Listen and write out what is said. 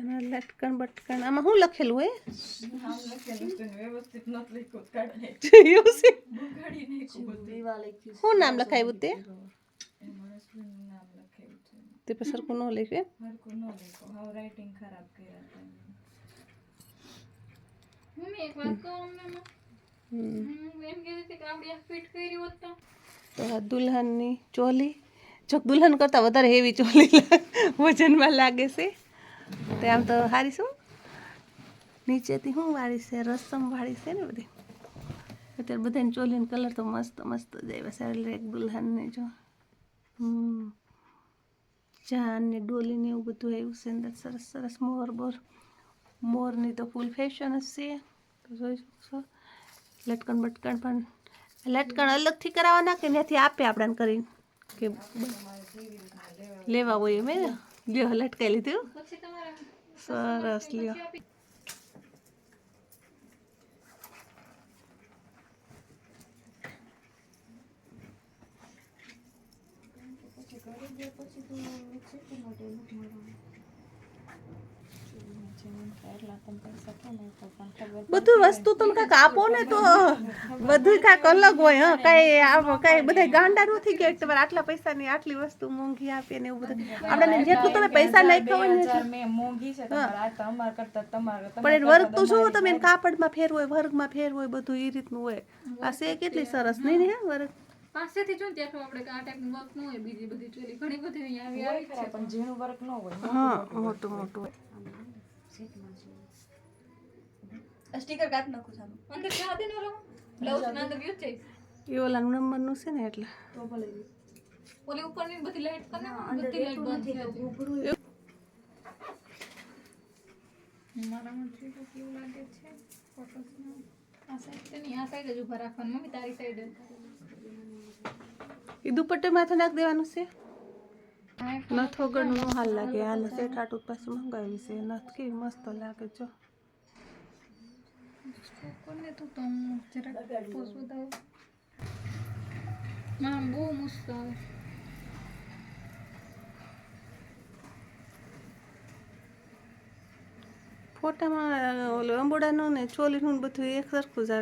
એના લટકણ બટકણ આમાં શું લખેલું હોય નામ લખેલું છે ને વ્યવસ્થિત નથી લખ્યું તો કાઢી એવું છે બગાડી નાખ્યું બધું શું નામ લખાયું તે એમાં હસબન્ડનું નામ લખેલું છે તે પછી સરખું ન લખ્યું એમ? હરખું ન લખ્યું હવે રાઇટિંગ ખરાબ કર્યા હતા એમને. મમ્મી એક વાત કહું અમને એમાં? હમ. હું એમ કહેતી હતી કે આપણે આ ફિટ કરી હોત તો તો આ દુલ્હનની ચોલી જો દુલ્હન કરતાં વધારે હેવી ચોલી લાગે- વજનમાં લાગે છે તે આમ તો સારી શું? નીચેથી શું વાળી છે, રસમ વાળી છે ને બધી? અત્યારે બધાની ચોલીનો કલર તો મસ્ત મસ્ત જ આવ્યા છે એટલે એક દુલ્હનને જો. ચાંદ ને ડોલી ને એવું બધું આવ્યું છે અંદર, સરસ સરસ મોર, બોર. મોરની તો ફૂલ ફેશન જ છે. તો જોઈ શકશો. લટકણ બટકણ પણ, લટકણ અલગથી કરાવવાના કે ત્યાંથી આપે આપણાને કરીને. કે લેવા હોય એમ ને? લ્યો, લટકાઈ લીધું. પછી તમારે સરસ બધું વસ્તુ તમે કાંઈક આપો ને તો બધું કાંઈક અલગ હોય હા. કાંઈ આ કાંઈ બધા ગાંડા નથી ગયા કે તમારે આટલા પૈસાની આટલી વસ્તુ મોંઘી આપીએ ને એવું બધું. આપણે જેટલું તમે પૈસા નાખ્યા હોય ને મોંઘી છે તમારે આ તો અમાર કરતા તમારે પણ એ વર્ક તો શું તમે કાપડમાં ફેર હોય વર્ગમાં ફેર હોય બધું એ રીતનું હોય. આ છે કેટલી સરસ નહીં ને હે વર્ગ? પાસેથી જો ને ત્યાં આપણે કે આ ટાઈપનું વર્ક ન હોય બીજી બધી ચોલી ઘણી બધી અહીંયા આવી આવી છે. પણ ઝીણું વર્ક ન હોય હા મોટું મોટું હોય સ્ટીકર નાખું અંદર જવા દે ને બ્લાઉઝ ના અંદર વ્યૂ છે એ ઓલા નંબરનું છે ને એટલે. તો ભલે ઓલી ઉપરની બધી લાઈટ કર બધી લાઈટ બંધ તો કેવું લાગે છે? આ સાઈડ તો નહીં આ સાઈડ જ ઊભા રાખવાનું. મમ્મી તારી સાઈડ એ દુપટ્ટે માથે નાખ દેવાનું છે? નથ વગરનું નો હાલ લાગે હાલ આટું પાછું મંગાવી છે નથ કેવી મસ્ત લાગે જો કોને તું તો જરાક પોઝ બતાવું હા બહુ મસ્ત આવે ફોટામાં ઓલું અંબોડાનું ને ચોલીનું બધું એક સરખું જ આવે